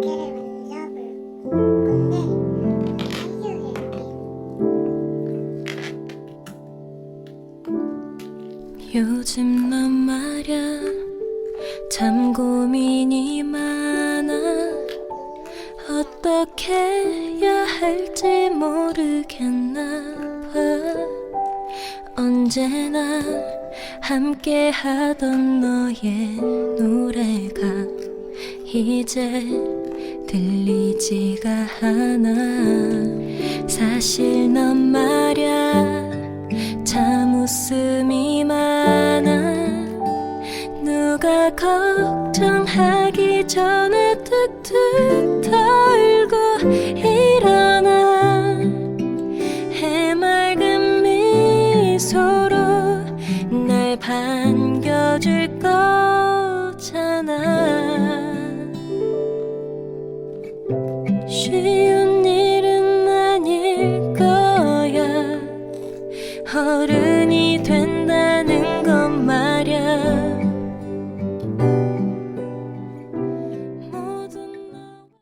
베개를 만져볼 건데 아이유 헬기 요즘 난 말야 참 고민이 많아. 어떻게 해야 할지 모르겠나 봐. 언제나 함께 하던 너의 노래가 이제 들리지가 않아. 사실 넌 말야 참 웃음이 많아. 누가 걱정하기 전에 툭툭 털 쉬운 일은 아닐 거야. 어른이 된